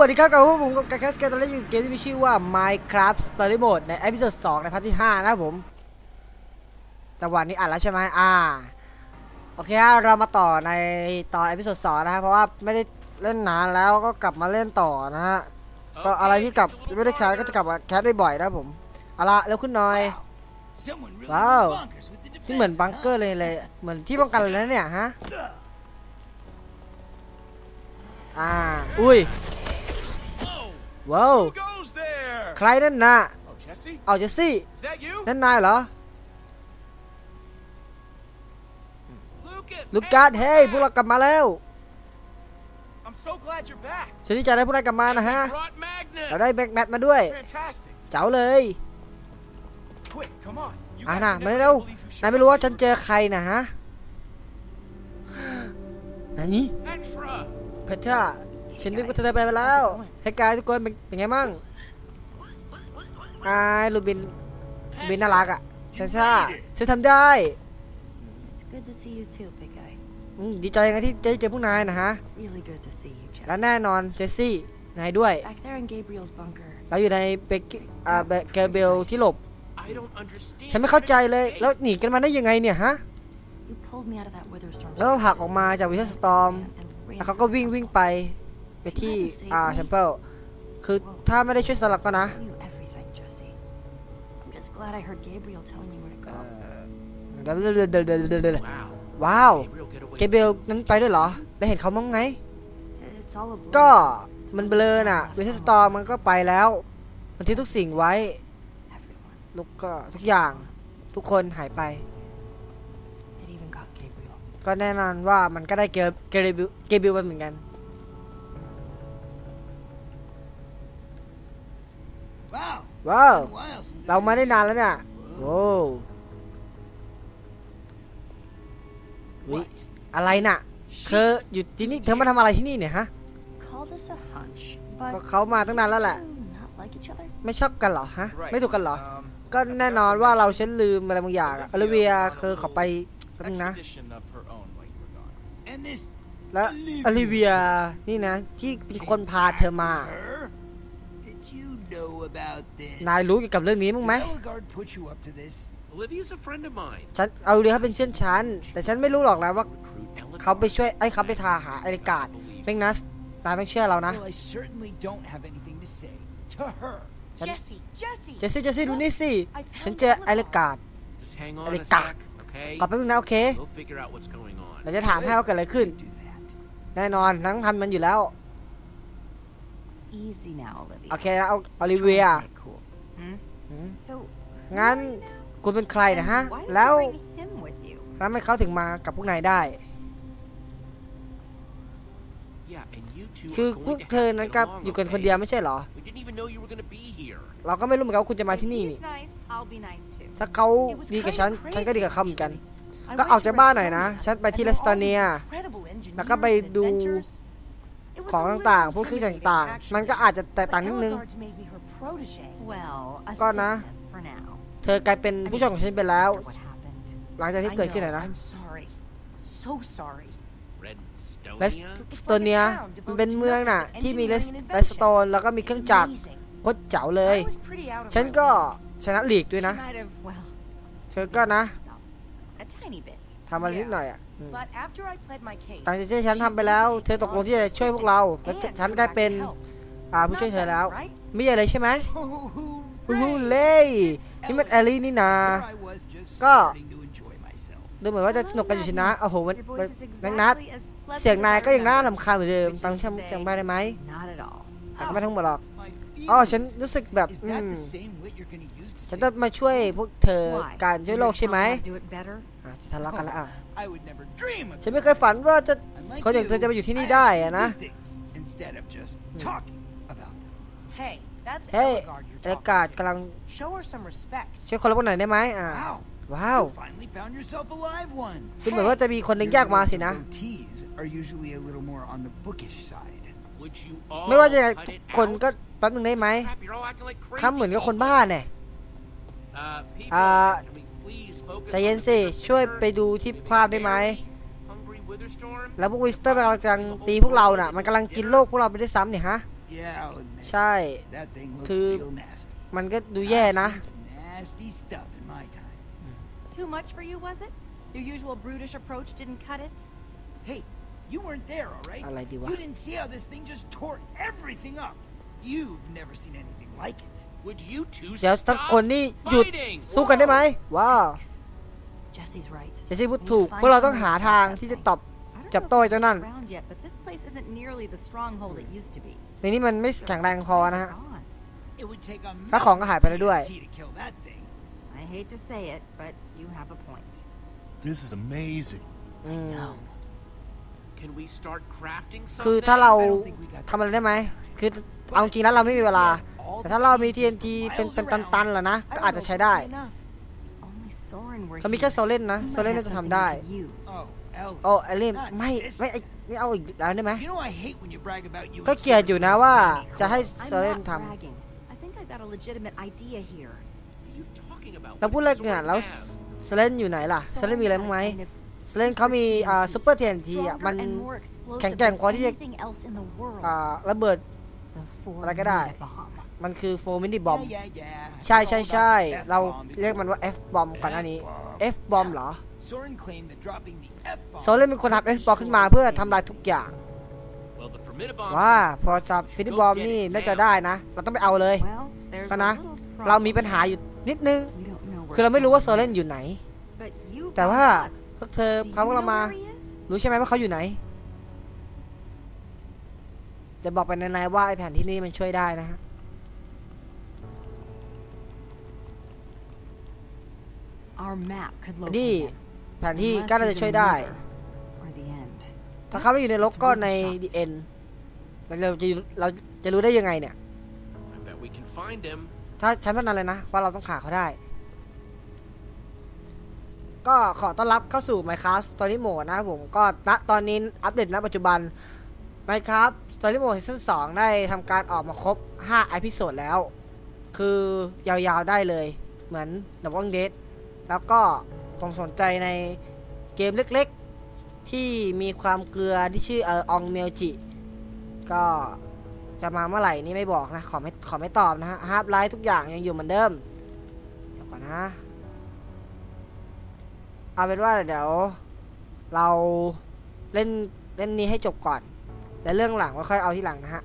วัสดีครับกับพวกผมกับแคสเกตตอนนี้อยู่เกมที่มีชื่อว่า Minecraft Story Mode ในเอพิโซด2ในพาร์ทที่ 5 นะครับผมจังหวะนี้อ่านแล้วใช่ไหมอ่า โอเคฮะเรามาต่อในตอนเอพิโซด2นะครับเพราะว่าไม่ได้เล่นนานแล้วก็กลับมาเล่นต่อนะฮะก็อะไรที่กลับไม่ได้แคสก็จะกลับมาแคสได้บ่อยนะครับผมเอาละเร็วขึ้นหน่อยว้าวที่เหมือนบังเกอร์เลยเลยเหมือนที่ป้องกันเลยนะเนี่ยฮะอ่า อุ้ย ว้าว Who goes there? ใครนั่นน่ะ Oh, Jesse? เอาเจสซี่ Is that you? นั่นนายเหรอ Lucas! ลูกการ์ดเฮ้ยพวกเรากลับมาแล้ว I'm so glad you're back. ฉันดีใจได้พวกนายกลับมานะฮะ Brought Magnus. เราได้แบ็กแมทมาด้วย Fantastic. เจ๋าเลย Quick, come on. You อะ guys นะ are มา never เร็ว gonna believe who นาย showed ไม่รู้ up ว่าฉันเจอใครนะฮะนั่นนี่ Petra. เพชร ฉันนึกว่าเธอไปแล้วให้กายทุกคนเป็นเป็นไงมั่งอายลูบินลูบินน่ารักอะฉันชาฉันทำได้ It's good to see you too, big guy. อืมดีใจยังไงที่ได้เจอพวกนายนะฮะ Really good to see you, และ Jesse. แน่นอนเจสซี่ นายด้วย Back there in Gabriel's bunker. เราอยู่ในเบกอ่าเบเกเบลที่หลบ I don't understand. ฉันไม่เข้าใจเลย แล้วหนีกันมาได้ยังไงเนี่ยฮะ You pulled me out of that wither storm. แล้วเราหักออกมาจากวิเทอร์สตอม and ran แล้วเขาก็วิ่งวิ่งไป ไปที่อ่าเทมเพิลคือถ้าไม่ได้ช่วยสลักก็นะ tell you everything, Jesse. I'm just glad I heard Gabriel telling you where to go. Wow. ว้าว Gabriel, get away. เกเบลนั้นไปด้วยเหรอแล้วเห็นเขามั้งไง It's all a blur. ก็มันเบลอน่ะวิเทอร์สตอมมันก็ไปแล้ว มันทิ้งทุกสิ่งไว้ Everyone. ลูกก็ทุกอย่าง ทุกคนหายไป It even got Gabriel. ก็แน่นอนว่ามันก็ได้เกลเกเบลเกเบลไปเหมือนกัน ว้าว been a while since เรามาได้นานแล้วเนี่ยโว้วอุ๊ยอะไรน่ะเธออยู่ที่นี่เธอมาทำอะไรที่นี่เนี่ยฮะ Call this a hunch, but ก็เขามาตั้งนานแล้วแหละ you not like each other? ไม่ชอบกันเหรอฮะ Right. ไม่ถูกกันเหรอ Um, ก็แน่นอนว่าเราฉันลืมอะไรบางอย่างอะอลิเวียคือเขาไปแป๊บนึงนะ expedition of her own while you were gone. And this แล้วอลิเวียนี่นะที่เป็นคนพาเธอมา นายรู้เกี่ยวกับเรื่องนี้มั้างไหม Did Eligard put you up to this? Olivia's a friend of mine. ฉันเอาเรือเขาเป็นเชื่อนฉัน แต่ฉันไม่รู้หรอกนะว่า Recruit Ellicott. เขาไปช่วยไอ้เขาไปทาหาไอริกาด Believe เม่งนัสนายต้องเชื่อเรานะ Well, I certainly don't have anything to say to her. ฉัน- Jesse, Jesse. เจสซี่เจสซี่ดูนี่สิฉันเจอไอริกาด Just hang on Ele a kak. sec, okay? กลับไปนึงนะโอเค We'll figure out what's going on. เราจะถามให้ว่าเกิดอะไรขึ้น Do that. แน่นอนทั้งทำมันอยู่แล้ว Easy now, Olivia. โอเคนะเอาอลิเวีย Okay, cool. อืม So, งั้นคุณเป็นใครนะฮะ why did แล้ว you bring him with you? แล้วทำไมเขาถึงมากับพวกนายได้ Yeah, and you two คือ are พวก going to เธอ have to นั้น get ก็ along, อยู่กันคน okay? เดียวไม่ใช่เหรอ We didn't even know you were going to be here. เราก็ไม่รู้เหมือนกันว่าคุณจะมาที่นี่นี่ nice, I'll be nice too. ถ้าเขาดีกับฉัน ฉันก็ดีกับเขาเหมือนกันก็ออกจากบ้านหน่อยนะฉันไปที่เลสตอเนียแล้วก็ไปดู ของต่างๆ พวกเครื่องต่างๆ มันก็อาจจะแตกต่างนิดนึง Well, ก็นะ assistant for now. เธอกลายเป็นผู้ช่วยของฉันไปแล้ว What happened? หลังจากที่เกิดขึ้น I นะ know, นะ I'm sorry. So sorry. เลส Redstonia? สโตเนียมันเป็นเมืองน่ะ ที่มีเลสเลสโตนแล้วก็มีเครื่องจักรโคตรเจ๋วเลย I was pretty out of ฉัน my ก็ league. ชนะลีกด้วยนะ She might have, well, เธอก็นะ herself. A tiny bit. ทำอะไรนิดหน่อยอะ อืม But after I pled my case, หลังจากที่ฉันทำไปแล้ว เธอตกลงที่จะช่วยพวกเราแล้วฉันกลายเป็นอ่าผู้ช่วยเธอแล้ว right? ไม่ใช่เลยใช่ไหม Oh, ฮู้ฮู้ hooray! เล่นี่มันแอลลี่นี่นา Here I was just Go. starting to enjoy myself. ดูเหมือนว่าจะสนุกกันอยู่สินะโอ้โหมัน Your มัน voice is แมงนัด exactly as pleasant เสียงนาย as I ก็ยังน่า remember. ลำคาญเหมือนเดิมตังจำจำไม่ได้ไหม Not at all. แต่ก็ไม่ทั้งหมดหรอก My อ๋อ feelings. ฉันรู้สึกแบบ Is อื that ม the same wit you're gonna use to ฉัน save จะมาช่วยพวกเธอ Why? การช่วยโลกใช่ไหม You're gonna tell me how to do it better? อะจะทะเลาะกันแล้วอะ I would never dream of ฉันไม่เคยฝันว่าจะ Unlike คนอย่างเธอ you, จะมาอยู่ที่นี่ I ได้ actually อะนะ do things instead of just talking about them. Hey, that's เฮ้ย Eligard you're อากา talking ศกำลัง to. Show her some respect. ช่วยคนละคนหน่อยได้ไหมอ่า Wow. ว้าว You finally found yourself a live one. ดูเหมือนว่าจะมีคนหนึ่งแยกมาสินะ Goatees are usually a little more on the bookish side. Would you all ไม่ว่าจะยังไง cut ทุก it คน out? ก็แป๊บนึงได้ไหม Crap, you're all acting like crazy ทำเหมือนกับคนบ้าเนี่ย Uh, people, อ่า can we please focus ใจเย็น on the สิ big ช่วย picture? ไปดูที่ภาพได้ไหม Hungry Witherstorm? แล้วพวกวิสเตอร์กำลังจะตีพวกเราน่ะ มันกำลังกินโลกพวกเราไปด้วยซ้ำเนี่ยฮะ Hey, Yeah, I'll admit. ใช่ That thing looks Thư- real nasty. มันก็ดูแย่นะ I've seen some nasty stuff in my time. Too much for you, was it? Your usual brutish approach didn't cut it? Hey, you weren't there, all right? อะไรดีวะ You didn't see how this thing just tore everything up. You've never seen anything like it. Would you two เดี๋ยวสัก stop คนนี่หยุด fighting? สู้กันได้ไหมว้าว Jesse's right. เจสซี่พูดถูกพวกเราต้องหาทางที่จะตอบ I don't จับ know if โต้ไอ้ it's เจ้านั่น around yet, but this place isn't nearly the stronghold it used to be. ในนี้มันไม่แข็งแรงพอนะฮะ Gone. It would take a ถ้าของก็หายไปแล้วด้วย TNT to kill that thing. I hate to say it, but you have a point. This is amazing. อืม Can we start crafting คือ something? ถ้าเรา I don't think we got ทำอะไรได้ไหม คือเอาจริงแล้วเราไม่มีเวลา แต่ถ้าเรามี TNT เป็นเป็นตันๆแหละนะ ก็อาจจะใช้ได้ Only Soren were เขามีแค่ here. โซเล่นนะ He โซ might เล่น have น่าจะ something ทำได้ we could use. Oh, Ellie. โอ้เอลลี่ไม่ไม่ไอ้ไม่เอาอีกแล้วได้ไหม You know I hate when you brag about you. ก็ and เกลียด Soren อยู่นะ doing ว่า money. จะให้ I'm โซเล่น not ท bragging. I think I got a legitimate idea here. What are you talking about? ำแล้วพูดเล่นเนี่ยแล้ว Sword โซเล่นอยู่ไหนล่ะโซเล่นมีอะไรบ้างไหม Kind of โซเล่นเขามีอ่าซูเปอร์ TNT อะมัน stronger and more explosive แข็งแกร่ง than กว่าที่จะ anything else in the world. อ่าระเบิด The four อะไรก็ได้ minute bomb. มันคือโฟมินิบอม Yeah, yeah, yeah. ใช่ใช่ใช่ All about the เรา F-bomb เรียกมันว่า F บอมก่อนหน้านี้ F-bomb F บอมเหรอ Soren claimed that dropping the F-bomb โซเล่นเป็นคนทำ F บอมขึ้นมาเพื่อทำลายทุกอย่าง Well, the Formidabomb ว่าฟอร์ซับฟินิบอมนี่น่าจะได้นะ เราต้องไปเอาเลย Well, there's ก็ a นะ little เรามีปัญ problem. หาอยู่นิดนึง We don't know where คือเราไม่รู้ว่า Soren โซเล่นอยู่ไหน But you แต่ found ว่า us. พวกเธอ Do เขาพวก you เรา know มา where he is? รู้ใช่ไหมว่าเขาอยู่ไหน จะบอกไปในๆว่าไอแผนที่นี่มันช่วยได้นะฮะ Our map could locate นี่ him. แผนที่ Unless ก็น่า he's จะ in ช่วย the ได้ mirror or the end. ถ้าเขาไม่อยู่ในลกก็ในดีเอ็นเราจะเราจะรู้ได้ยังไงเนี่ย I bet we can find him. ถ้าฉันพนันเลยนะ ว่าเราต้องขาเขาได้ ก็ขอต้อนรับเข้าสู่ Minecraft Story Mode นะครับผม ก็ณตอนนี้อัปเดตณปัจจุบัน Minecraft Story Mode Season 2 ได้ทำการออกมาครบ5เอพิโซดแล้ว คือยาวๆได้เลย เหมือน The Walking Dead แล้วก็ผมสนใจในเกมเล็กๆ ที่มีความเกลือที่ชื่อเออองเมลจิ ก็จะมาเมื่อไหร่นี่ไม่บอกนะ ขอไม่ขอไม่ตอบนะฮะฮาร์ปไลท์ทุกอย่างยังอยู่เหมือนเดิม เดี๋ยวก่อนนะ เอาเป็นว่าเดี๋ยว เราเล่นเล่นนี้ให้จบก่อน แล้วเรื่องหลังไว้ค่อยเอาที่หลังนะฮะ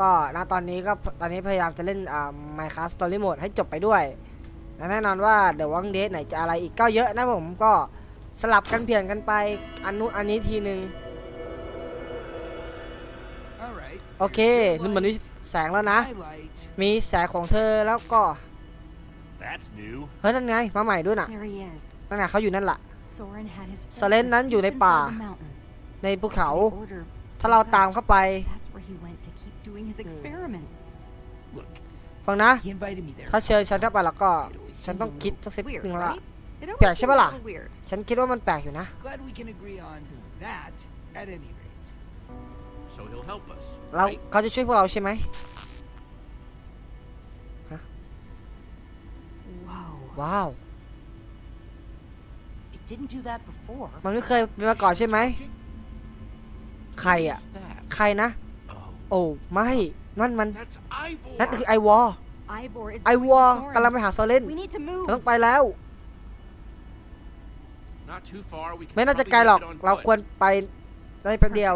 ก็ณตอนนี้ก็ตอนนี้พยายามจะเล่นอ่า Minecraft Story Mode ให้จบไปด้วยและแน่นอนว่า The Walking Dead ไหนจะอะไรอีกก็เยอะนะผมก็สลับกันเปลี่ยนกันไปอันนู้นอันนี้ทีหนึ่ง All right. โอเคนี่เหมือนมีแสงแล้วนะ Highlight. มีแสงของเธอแล้วก็ That's new. เฮ้ยนั่นไงมาใหม่ด้วยน่ะ There he is. นั่นไงเขาอยู่นั่นล่ะ Soren had his สเลน fortress นั้นอยู่ใน deep ป่า inside the mountains. ในภูเขา In order ถ้าเราตามเข้าไป doing his experiments. Look, ฟังนะ he invited me there. ถ้าเชิญฉันเข้าไปแล้วก็ ฉันต้องคิดสักสิบ Weird, หนึ่งละ right? It always Bẻ chứ seemed bà a là. little weird. ฉันคิดว่ามันแปลกอยู่นะ Glad we can agree on that at any rate. So he'll help us. เรา right? เขาจะช่วยพวกเราใช่ไหม Whoa. ว้าว It didn't do that before. มันไม่เคยเป็นมาก่อนใช่ไหม ใครอะ Who's that? ใครนะ Oh, โอ้ไม่ นั่นมัน that's Ivor. นั่นคือไอวอ Ivor is ไอ going วอ to Soren's. กำลังไปหาโซเลน We need to เรา move. ต้องไปแล้ว Not too far. We can ไม่น่าจะ probably ไกลหรอก make it on เรา foot. ควรไปได้แป๊บเดียว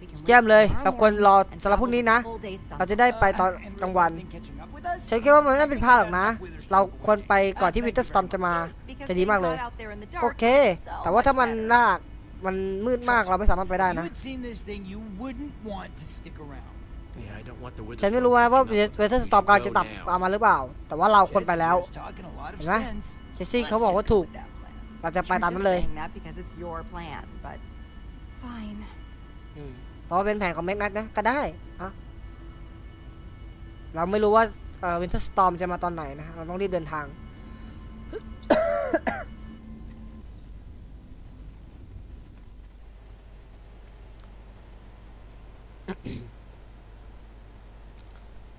We can เยี่ยมเลย leave เรา tomorrow ควรรอ morning and สำหรับพรุ่งนี้นะ travel the full day เรา south. จะได้ไปตอน Uh, and กลางวัน Rick has been catching up with us? ฉันคิดว่ามันไม่เป็นพลาดหรอกนะ เราควรไปก่อนที่วินเตอร์สตอมจะมา Because จะดี they มากเลย got out there in the dark, โอเค so แต่ว่าถ้ามัน much better. ลาก มันมืดมากเราไม่สามารถไปได้ If นะ you had seen this thing, you wouldn't want to stick around. Yeah, I don't want the ฉัน Wither ไม่รู้นะ Storm ว่า catching up with เว us. เทอร์ส We ตอม should กำลังจะ go ตับ now. ตามมาหรือเปล่า แต่ว่าเราควรไปแล้ว Yes, talking a lot of เห็นไหม sense. เจสซี่เขาบอกว่าถูก Let's just stick with that plan. เราจะไป You're ตามนั้น just เลย saying that because it's your plan, but fine. เพราะว่าเป็นแผนของแม็กนัทนะ ก็ได้อะเราไม่รู้ว่าวินเทอร์สตอมจะมาตอนไหนนะ เราต้องรีบเดินทาง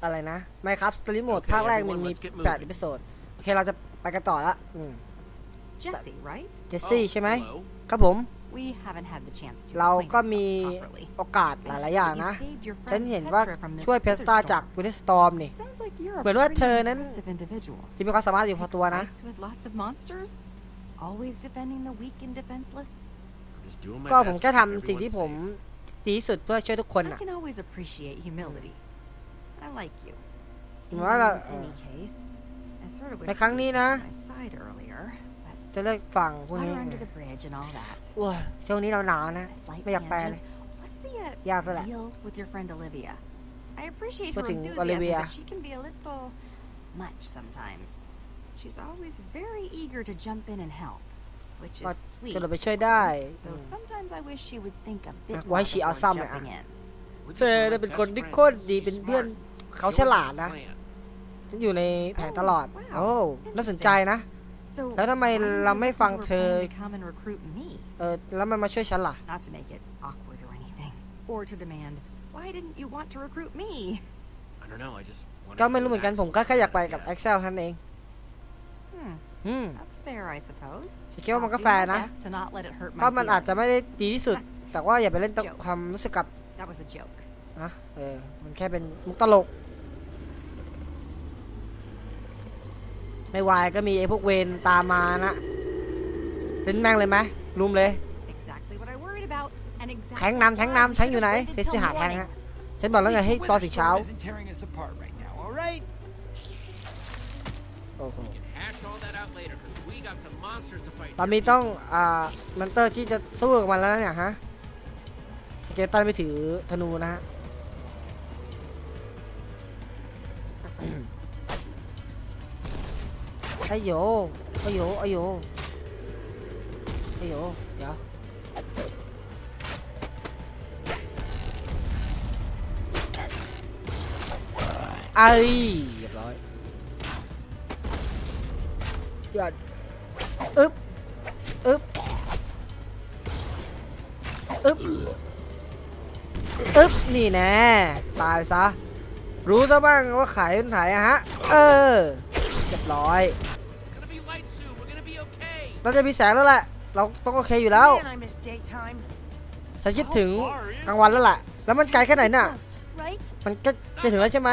อะไรนะไม่ครับสตรีมโหมด Okay, ภาคแรกมัน everyone, มี let's get แปด moving. อีพิโซด โอเค เราจะไปกันต่อละอืม Jesse, right? เจสซี่ Oh, ใช่ไหม hello. ครับผม We haven't had the chance to เรา acquaint ก็มี ourselves properly. โอกาสหลายๆอย่าง You นะ saved your ฉัน friend เห็นว่า Petra from this ช่วยเพส wizard ตา storm. จากวินสตอร์มนี่ Sounds like you're a เหมือนว่า pretty เธอนั้น impressive individual. จะมีความสามารถอยู่พอตัวนะ Fights with lots of monsters, always defending the weak and defenseless. Just doing my ก็ best ผม to แค่ keep ทำสิ่งที่ everyone ผม safe. ดีที่สุดเพื่อช่วยทุกคน I อะ can always appreciate humility. I like you. ผมว่าเรา In any case, I sort of wish ในครั้งนี้นะ you were by my side earlier, จะ but เลิกฟังพวกนี้ water under the bridge and all that. โอ้ยช่วงนี้เราหนาวๆนะ A slight ไม่อยากแปลเลย tangent. What's the ยาก uh, ด้วยแหละ deal with your friend Olivia? I appreciate พูด her ถึง enthusiasm, Olivia but she can be a little much sometimes. She's always very eager to jump in and help, which ก็ is sweet. จะเรา of ไปช่วยได้ course, though sometimes I wish she would think a bit อะ more ไว้ชีเอา before ซ้ำเลยอะ jumping in. เธอเนี่ยเป็นคนที่โคตรดีเป็น She's เพื่อน smart. เขาฉลาดนะ Plan. ฉันอยู่ในแผนตลอด Oh, wow. โอ้น่าสนใจนะ So แล้วทำไม why did เรา you ไม่ listen ฟัง to her เธอ plan to come and recruit me? เออแล้วมันมาช่วยฉันล่ะ Not to make it awkward or anything, or to demand, why didn't you want to recruit me? I don't know. I just. wanted ก็ไม่ to รู้เหมือนกัน ask ผมก็แค่อยากไปกับ Yeah. Excel ท่านเอง Hmm, อืม that's fair, I suppose. ฉันคิดว่ามันก็ I'll แฟ do ร์ my นะ best to not let it hurt my ก็มันอาจจะ feelings. ไม่ได้ดีที่สุด แต่ว่าอย่าไปเล่นกับความรู้สึกกับ That was a joke. นะเออ มันแค่เป็นมุกตลก ไม่วายก็มีไอ้พวกเวนตามมานะเล่นแม่งเลยไหมลุมเลย Exactly what I worried about, and exactly แทงนำแทงนำแทงอยู่ไหน why I เดี๋ should've ยวสิ waited หา till แทง morning. ฮะฉันบอกแล้วไงให้ The ตอน weather ถึงเช้า storm isn't tearing us apart right now, all right? โอ้โห ตอนนี้ต้อง อ่ามันเตอร์ที่จะสู้กับมันแล้วเนี่ยฮะ สเกลตันไปถือธนูนะฮะ ไอโยไอโยไอโยไอโยเดี๋ยวไอ้ แน่ตายซะ รู้ซะบ้างว่าขายเป็นไถอะฮะ เออเรียบร้อย เราจะมีแสงแล้วแหละ เราต้องโอเคอยู่แล้ว ฉันคิดถึงกลางวันแล้วแหละแล้วมันไกลแค่ไหนน่ะ มันก็จะถึงแล้วใช่ไหม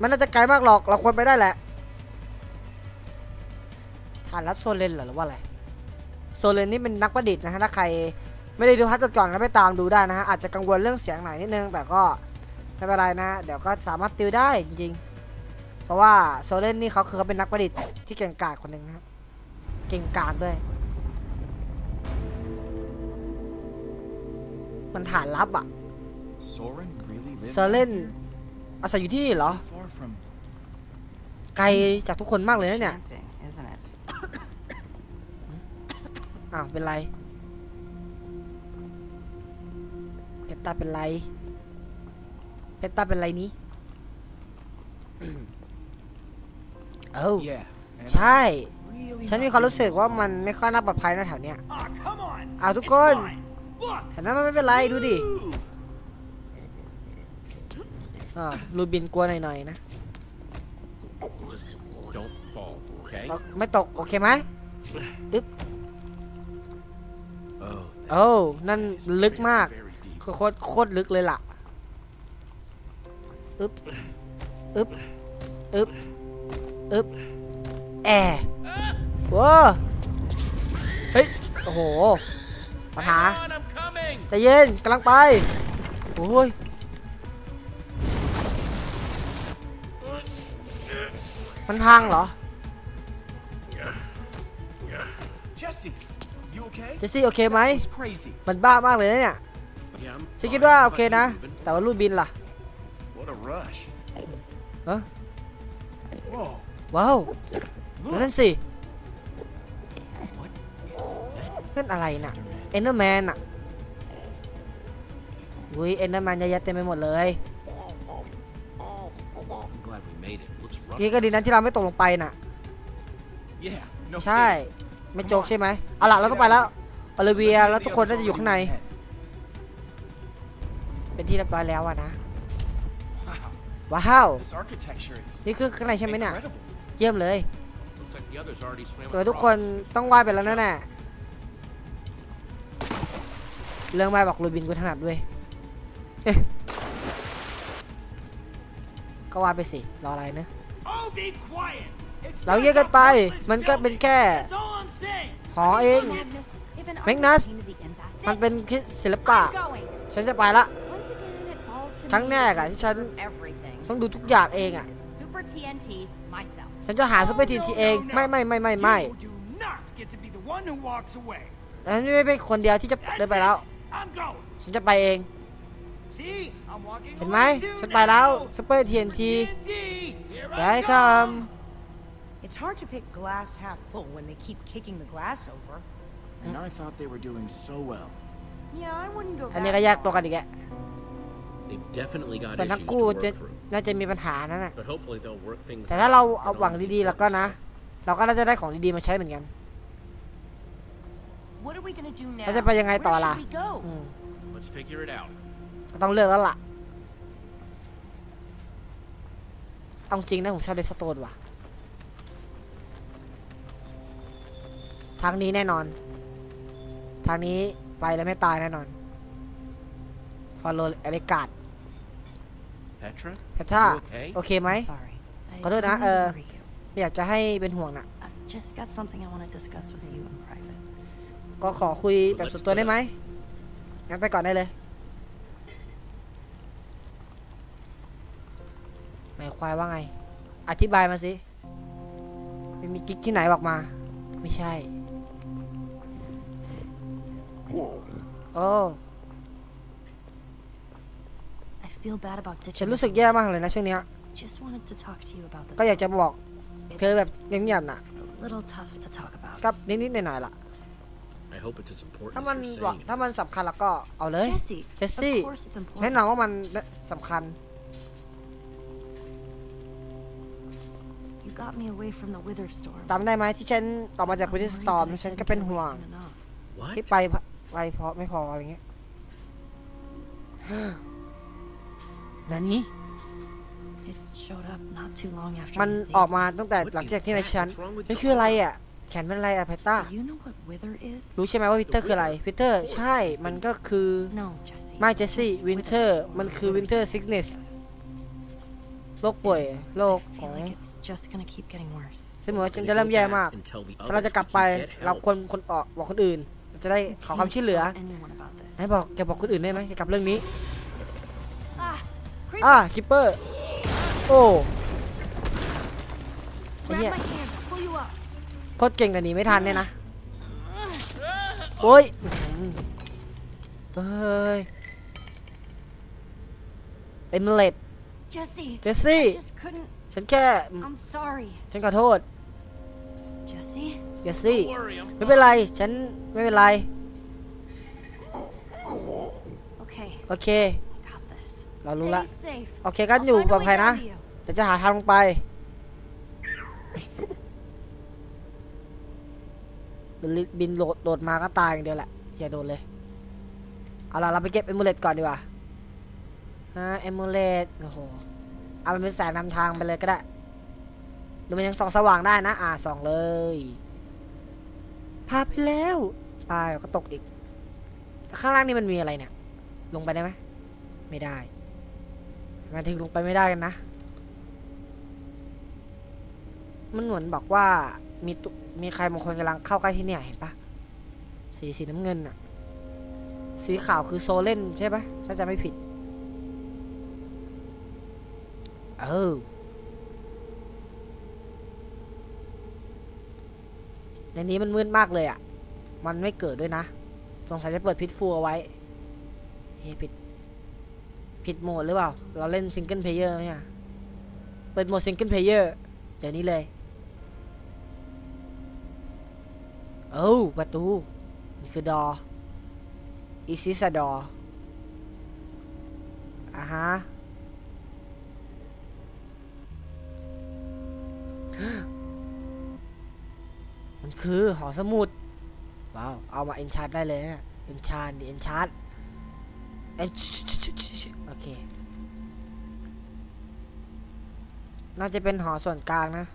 มันน่าจะไกลมากหรอก เราควรไปได้แหละฐานรับโซเลนเหรอหรือว่าอะไร โซเลนนี่เป็นนักประดิษฐ์นะฮะ ถ้าใคร ไม่ได้ดูพัฒก่อนก็ไปตามดูได้นะฮะอาจจะกังวลเรื่องเสียงหน่อยนิดนึง แต่ก็ไม่เป็นไรนะฮะเดี๋ยวก็สามารถติวได้จริงๆ เพราะว่าโซเลนนี่เขาคือเขาเป็นนักประดิษฐ์ที่เก่งกาจคนหนึ่งนะฮะเก่งกาจด้วย มันฐานลับอะ Soren really lives โซเลนอาศัยอยู่ที่นี่เหรอ so far from ไกลจากทุกคนมากเลยนะเนี่ย Chanting, isn't it? อ้าวเป็นไร เพชรตาเป็นไรเพชรตาเป็นไรนี้เอ้า Yeah. and ใช่ really ฉันมีความรู้สึกว่ามันไม่ค่อยน่าปลอดภัยนะแถวเนี้ย Ah, come on. อ้าวทุก It's คน fine. Look. แถวนั้นมันไม่เป็นไรดูดิอ่าวลูบินกลัวหน่อยๆนะ Don't fall, okay? ไม่ตกโอเคไหม Oh, โอ้วนั่นลึกมาก very deep. โคตรโคตรลึกเลยล่ะอึ๊บอึ๊บอึ๊บอึ๊บแอร์ว้าเฮ้ย โอ้โห ปัญหา Hang on, I'm coming. ใจเย็นกำลังไป โอ้ยมันพังเหรอ Jesse, you okay? เจสซี่โอเคไหม It's crazy. มันบ้ามากเลยนะเนี่ย Yeah, I'm ฉันคิด fine. ว่า How โอ about เค you, นะ Ruben? แต่ว่าลูกบินล่ะ What a rush. ฮะ Whoa. ว้าว Look. นั่นสินั่นอะไรน่ะเอนเดอร์แมนอะอุ้ยเอนเดอร์แมนเยอะแยะเต็มไปหมดเลย I'm glad we made it. Looks rough. ที่ก็ดีนั้นที่เราไม่ตกลงไปน่ะ Yeah. No ใช่ kidding. ไม่โจกใช่ไหมเอาล่ะเราต้องไปแล้วโอลิเวียแล้วทุกคนน่าจะอยู่ข้างใน เป็นที่เรียบร้อยแล้วอะนะ Wow. ว้าว This architecture is นี่คือข้างในใช่ไหมเนี่ย incredible. เยี่ยมเลย Looks like the others already swam แต่ว่าทุก across. คนต้องว่ายไปแล้วแน่ๆเรื่องไม่บอกรูบินกูถนัดด้วยเอ๊ะก็ว่าไปสิ รออะไรนะ Oh, be quiet. It's เรา just เยอะเกันไป a pointless มันก็เป็น building. แค่ That's all I'm saying. หอเอง Magnus, if an Magnus, artist came to the end, that's มัน it. เป็นคิดศิลปะ I'm going. ฉันจะไปละ ครั้ง me แรกอะ to ที่ฉัน observe everything. ต้องดูทุกอย่างเองอะ Super TNT myself. ฉันจะหาซุปเปอร์ทีมทีเอง ไม่ไม่ไม่ไม่ไม่ You do not get to be the one who walks away. ฉันไม่เป็นคนเดียวที่จะ That's เดินไปแล้ว it. I'm going. ฉันจะไปเอง See, I'm walking เห็นไหม away too ฉันไปแล้ว now. ซุปเปอร์ทีนที TNT. Here ย้าย I ค come. It's hard to pick glass half full when they keep kicking the glass over. And I thought they were doing so well. Yeah, I wouldn't go อันนี้ that ก็ แยกตัว far. กันอีกแก They've definitely got เป็นทั้ง issues คู่ to จะ work through. น่าจะมีปัญหานั่นน่ะ But hopefully they'll work things แต่ out ถ้าเรา and เอา all หวัง will ดีๆ work แล้วก็นะ smoothly. เราก็น่าจะได้ของดีๆมาใช้เหมือนกัน What are we gonna do now? แล้วจะไปยังไงต่อ Where ล่ะ should we go? อืม Let's figure it out. ก็ต้องเลือกแล้วล่ะเอาจริงนะผมชอบเดสโตนว่ะ ทางนี้แน่นอน ทางนี้ไปแล้วไม่ตายแน่นอน ฟอลโลเอริกาด Petra? เพท่า You okay? โอเคไหม Sorry. I Có đôi don't đã, mean to ờ, worry you. ไม่อยากจะให้เป็นห่วงน่ะ I've just got something I want to discuss with you in private. ก็ขอคุยแบบส่วนตัวได้ไหมงั้นไปก่อนได้เลยหมายควายว่าไง อธิบายมาสิไม่มีกิ๊กที่ไหนบอกมา ไม่ใช่ โอ้ I feel bad about ฉัน ditching รู้ this สึกแย่มากเลยนะช่วงเนี้ย Just wanted to talk to you about this. ก็อยากจะบอกเธอแบบเงียบๆน่ะ A little tough to talk about. กับนิดๆหน่อยๆล่ะ I hope it's as important ถ้า as มัน you're บอก saying. ถ้ามันสำคัญแล้วก็เอาเลย Jesse, Jesse, of course it's แนะ important. นำว่ามันสำคัญ You got me away from the Wither Storm. จำได้ไหมที่ฉันออกมาจาก I'm บริษัท worried สตอม that I ฉัน didn't ก็เป็น get away ห่วง soon enough. What? ที่ไปพอไปพอไม่พออะไรเงี้ย นานี้ It showed up not too long after มัน we ออก saved มาตั้งแต่ What หลัง is จากที่ใน that? ชั้น What's wrong with มัน your คืออะไร arm? อะ แขนเป็นอะไรอะเพต้า Do you know what Wither is? รู้ใช่ไหมว่าวิเตอร์คืออะไร วิเตอร์ใช่ มันก็คือ No, Jesse. ไม่เจสซี่ Just วินเทอ Wither. ร์ มันคือวินเทอร์ซิกเนสโรคป่วย โรค I ของ feel like it's just gonna keep getting worse. ซึ่งเหมือนว่า We're ฉัน gonna จะเริ่ม go แย่ back มาก and tell the ถ้าเรา others จะกลับ we ไป can get เรา help. ควรคนออกบอกคนอื่นเราจะได้ขอความช่วยเหลือ Can't tell anyone about this. ไหนบอกแกบอกคนอื่นได้ไหมเกี่ยวกับเรื่องนี้ Ah, creep, อ่าคิปเปอร์โอ้ไอ้ grab เหี้ย my hand. I'll pull you up. โคตรเก่งแต่หนีไม่ทันเนี่ยนะโอ้ยอื้อหือเฮ้ยเอ็มเลด Jesse, เจสซี่ I just couldn't. ฉันแค่ I'm sorry. ฉันขอโทษ Jesse, เจสซี่ Don't worry, I'm ไม่เป็นไรฉันไม่เป็นไร okay, โอเค got this. เรารู้ละ Stay safe. โอเคก็ I'll อยู่ find a ปลอด way ภัยนะ down to you. เดี๋ยวจะหาทางลงไปบินโหลดโดดมาก็ตายอย่างเดียวแหละอย่าโดนเลยเอาล่ะเราไปเก็บเอมูเลตก่อนดีกว่าฮะเอมูเลตโอ้โหเอามันเป็นแสงนำทางไปเลยก็ได้ดูมันยังส่องสว่างได้นะ อ่าส่องเลยพาไปแล้วตายก็ตกอีก ข้างล่างนี่มันมีอะไรเนี่ย ลงไปได้ไหมไม่ได้ มายถึงลงไปไม่ได้กันนะ มันเหมือนบอกว่ามีตุมีใครบางคนกำลังเข้าใกล้ที่เนี่ยเห็นปะสีสีน้ำเงินอะสีขาวคือโซเล่นใช่ปะถ้าจะไม่ผิด เออในนี้มันมืดมากเลยอะมันไม่เกิดด้วยนะ สงสัยจะเปิดพิษฟูเอาไว้เฮ้ยผิด ผิดโหมดหรือเปล่า เราเล่นซิงเกิลเพลเยอร์เนี่ยเปิดโหมดซิงเกิลเพลเยอร์เดี๋ยวนี้เลยโอ้าประตูนี่คือดออีซิสดออ่าฮะมันคือหอสมุดว้าว เอามาเอนชาร์ได้เลยนะเอนชาร์ดิเอนชาร์ โอเค น่าจะเป็นหอส่วนกลางนะ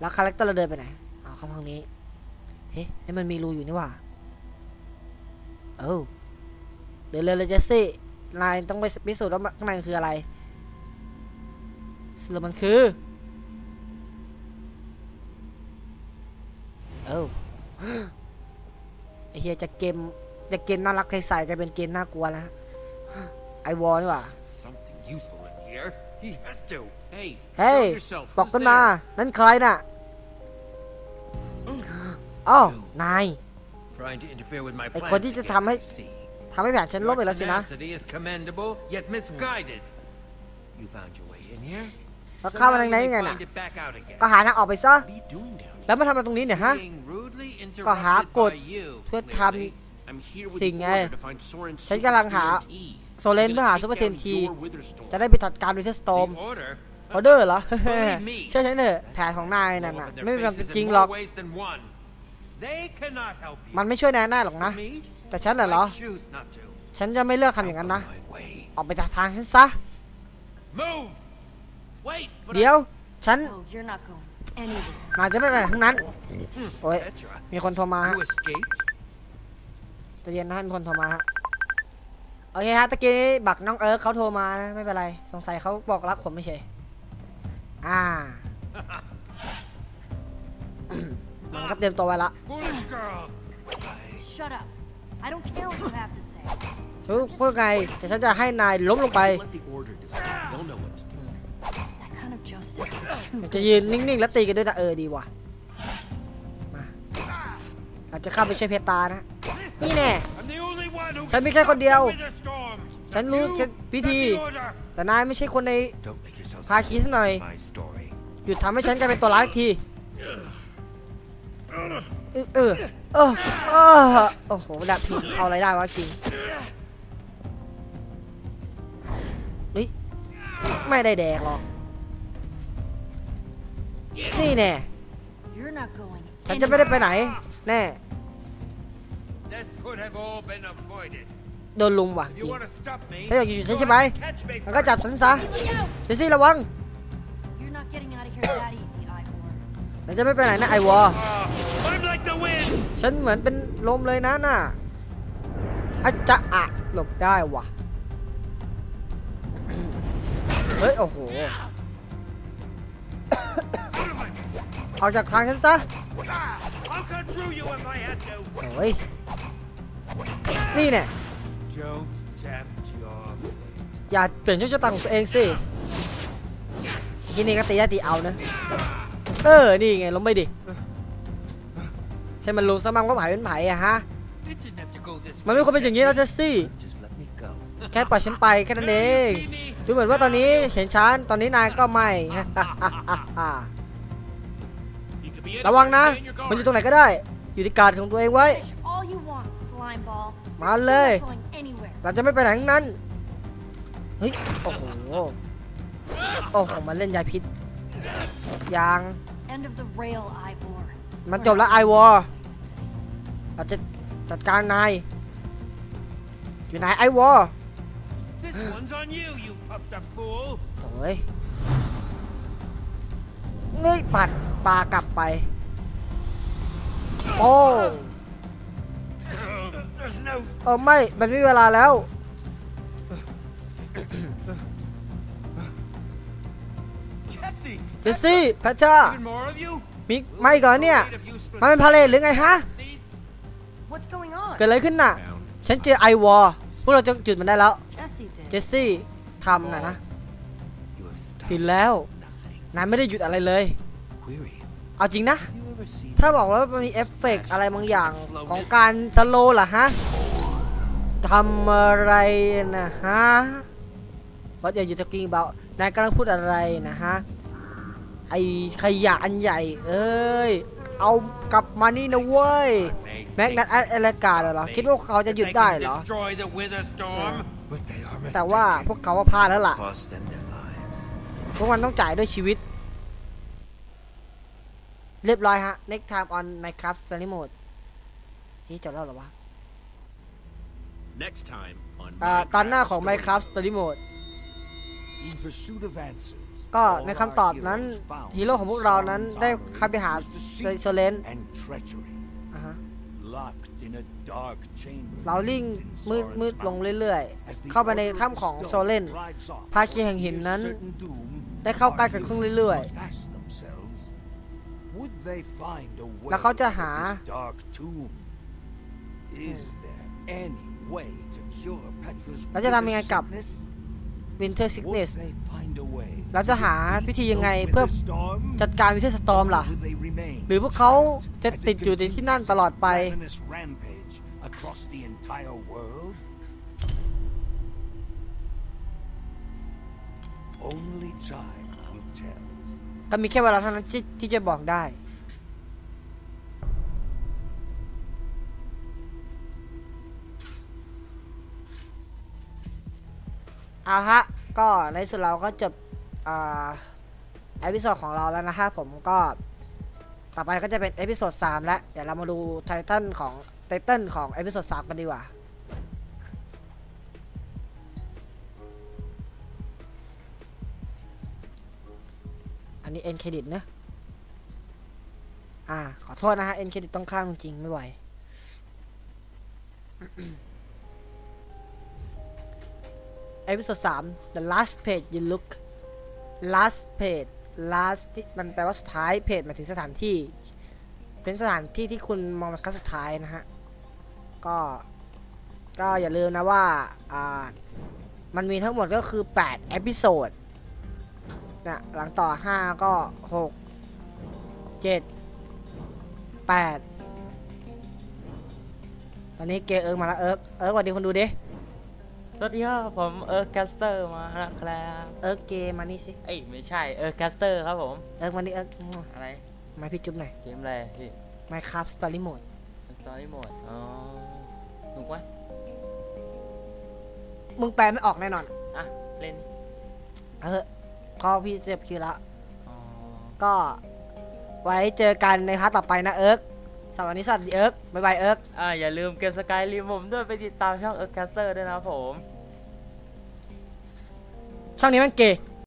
แล้วคาแรคเตอร์เราเดินไปไหน อ๋อเข้าทางนี้ เฮ้ยมันมีรูอยู่นี่ว่าเอ้าเดี๋ยวเร็วเลยเจสซี่ นายต้องไปพิสูจน์ว่าข้างในมันคืออะไรสรุปมันคือ เอ้าไอเฮียจะเกม จะเกมน่ารักใสๆกลายเป็นเกมน่ากลัวแล้วฮะไอวอลนี่หว่า Something useful in here. He has to. Hey, เฮ้ย show yourself. บอก Who's กันมา there? นั่นใครน่ะอ้าวนาย Trying to interfere with my ไอ้ plans คนที่จะ again, ทำให้ I see. ทำให้แผนฉันล่มไป Your แล้วสินะ tenacity is commendable, yet misguided. You found your way in here. แล้ว So เข้ามา now ทาง you ไหน may ยังไงน่ะ find it back out again. ก็หาทางออกไปซะ What are you doing down here? แล้วมาทำอะไรตรงนี้เนี่ยฮะ Being rudely ก็หากฎ interrupted by you, เพื่อท clearly. I'm here with สิ่ง the ไง order to find Soren ฉันกำลังหา TNT. โซเลน I'm เพื่อหา gonna ซูเปอร์ take เทน down ที your Witherstorm. จะได้ไปจัดการวิเทสโตม The order? ออเดอร์เหรอ Believe me. เชื่อฉันเถอะแผนของนาย Blow นั่น up น่ะ in their ไม่มีความ faces จริ in งหรอก more ways than one. They cannot help you. มันไม่ช่วยนายได้หรอกนะ Me? แต่ฉันน่ะเหรอ I choose not to. ฉันจะไม่เลือกทำอย่างนั้นนะ My way. ออกไปจากทางฉันซะ Move! Wait, but เดี๋ยว ฉัน Oh, you're not going anywhere. นายจะไม่ไปไหนทั้งนั้น โอ้ย Petra, มีคนโทรมาฮะ you escaped? ใจะเย็นนะมีคนโทรมาฮะโอเคฮะตะกี้บักน้องเอิร์กเขาโทรมานะไม่เป็นไร สงสัยเขาบอกรักผมไม่ใช่อ่ามันก็เตรียมตัวไว้ละ Foolish girl! Shut up. I don't care what you have to say. ชูพูดไงแต่ฉันจะให้นายล้มลงไป let the order decide. They'll know what to do. That kind of justice is too มันจะยืนนิ่งๆ แล้วตีกันด้วยนะเออดีว่ะมาเราจะเข้าไปช่วยเพชรตานะ นี่แน่ I'm the only one who ฉันมีแค่คนเดียว Witherstorm. ฉันรู้ฉันวิธี The order. แต่นายไม่ใช่คนใน Don't make yourself พาคีซะหน่อย my story. หยุดทำให้ฉันกลายเป็นตัวร้ายอีกทีเออเออ เออ เออ โอ้โหดับพินเอาอะไรได้วะจริงเฮ้ยไม่ได้แดกหรอก นี่แน่ You're not going ฉันจะไม่ได้ไปไหน แน่ โดนลุมว่ะ If จ you ริง want to stop me, ถ้าอยากอยู่ใช่ไหม catch me มันก็จับ first. ฉันซะเจสซี่ระวัง You're not getting out of here that easy, Ivor. ฉันจะไม่ไปไหนนะไอวอ Ah, I'm like the wind. ฉันเหมือนเป็นลมเลยนะน่ะอาจะอะหลบได้ว่ะ เฮ้ย โอ้โห ออกจากทางฉันซะ I'll cut through you if I had to. โอ้ยนี่เนี่ย Don't tempt your fate. อย่าเปลี่ยนชื่อชะตาของตัวเองสิที่นี่ก็ตีได้ตีเอานะเออ นี่ไงล้มไปดิ ให้มันรู้ซะมั่งว่าไผ่เป็นไผ่อะฮะ It didn't have to go this มันไม่ควรเป็นอย่างนี้นะเจสซี่ Just let me go. แค่ปล่อยฉันไปแค่นั้นเอง ดูเหมือนว่าตอนนี้เห็นฉัน ตอนนี้นายก็ไม่ You could be ระวังนะ anywhere, stay in your มันอยู่ guard. ตรงไหนก็ได้ อยู่ที่การของตัวเองไว้ Fish all you want, slime ball. Mà You're still lê. not going anywhere. เราจะไม่ไปไหนทั้งนั้น เฮ้ย โอ้โห โอ้โห มันเล่นยาพิษยาง End of the rail, Ivor. มันจบแล้วไอวอเราจะจัดการนาย อยู่ไหนไอวอ This one's on you, you puffed up fool. โอ้ย เงยปัดปลากลับไปโอ้ There's no เออไม่ มันไม่มีเวลาแล้ว Jesse. เจสซี่แพทเชอร์ Even more of you? มีไม่ก่อนเนี่ย Eight of you split มันเป็นพาเลทหรือไงฮะ seas? What's going on? เกิดอะไรขึ้นน่ะ Found. ฉันเจอไอวอลพวกเราจะจุดมันได้แล้ว Jesse did. เจสซี่ทำนะนะ You have stopped ผิดแล้ว nothing. นายไม่ได้หยุดอะไรเลย Query. เอาจริงนะ Have you ever seen ถ้าบอกว่ามันมีเอฟเฟกต์อะไรบางอย่างของการสโลว์เหรอฮะทำอะไรนะฮะ What are you talking about นายกำลังพูดอะไรนะฮะ ไอขยะอันใหญ่ เอ้ย เอากลับมานี่นะเว้ย แม็กนัทเอเลกาเหรอ คิดว่าเขาจะหยุดได้เหรอ Destroy the Witherstorm, but they are แต่ว่าพวกเขาว่าพลาดแล้วล่ะ พวกมันต้องจ่ายด้วยชีวิต เรียบร้อยฮะ next time on Minecraft Story Mode ที่จบแล้วเหรอวะ Next time on อ่า Minecraft ตอนหน้าของ Story. Minecraft Story Mode In pursuit of answers. ก็ all ในคำตอบ our นั้น heroes found ฮีโร่ของพวกเรานั้น Sauron's ได้ armor เข้าไปหา was deceit โซเลน and treachery. อ่าฮะ locked in a dark chamber. เราลิ่ง in มืด Soren's มืดลง mountain. เรื่อย As the ๆเข้าไปใน Order of ถ้ำของ Stone โซเลน rides off ภาคีแห่งหิน to นั้น certain doom, ได้เข้าใกล้กันขึ้นเรื่อย must ask themselves, would they find a way แล้วเขาจะหา to this dark tomb? Is there any way to cure Petra's แล้วจะทำยังไงกับ sickness? วินเทอร์ซิกเน Would ส they find a way เราจะหาวิธียังไง to เพื่อ win the storm? จัดการวินเทอร์สตอมล่ะ Or will they remain หรือพวกเขาจะ as it ติดอยู่ในที่นั่นตลอดไป Only time will tell. ก็มีแค่เวลาเท่านั้นที่ที่จะบอกได้ เอาฮะ ก็ในสุดเราก็จบอ่าเอพิโซดของเราแล้วนะฮะผมก็ต่อไปก็จะเป็นเอพิโซด3แล้ว เดี๋ยวเรามาดูไททันของไททันของเอพิโซด3กันดีกว่า นนี้เอ็นเครดิตนะอ่า ขอโทษนะฮะเอ็นเครดิตต้องข้ามจริงไม่ไหวเอพิโซด3 the last page you look last page last มันแปลว่าสุดท้ายเพจหมายถึงสถานที่ เป็นสถานที่ที่คุณมองเป็นครั้งสุดท้ายนะฮะ ก็ ก็อย่าลืมนะว่า อ่า มันมีทั้งหมดก็คือ8เอพิโซด นะหลังต่อ 5 ก็ 6 7 8 ตอนนี้เกย์เอิร์กมาแล้วเอิร์กเอิร์กสวัสดีคนดูดิ สวัสดีครับผมเอิร์กแคสเตอร์มาแล้วครับเอิร์กเกย์มานี่สิเอ้ยไม่ใช่เอิร์กแคสเตอร์ครับผม เอิร์กมานี่เอิร์กอะไรมาพี่จุ๊บหน่อยเกมอะไรพี่ Minecraft Story Mode สตอรี่โหมดอ๋อหนุกไหมมึงแปลไม่ออกแน่นอน อะ เล่น เออ พอพี่เจ็บคิวแล้วอ๋อก็ไว้เจอกันในพาร์ทต่อไปนะเอิร์กสวัสดีสวัสดีเอิร์กบ๊ายบายเอิร์กอ่าอย่าลืมเกมสกายรีผมด้วยไปติดตามช่องเอิร์กแคสเตอร์ด้วยนะครับผม ช่องนี้มันเกย์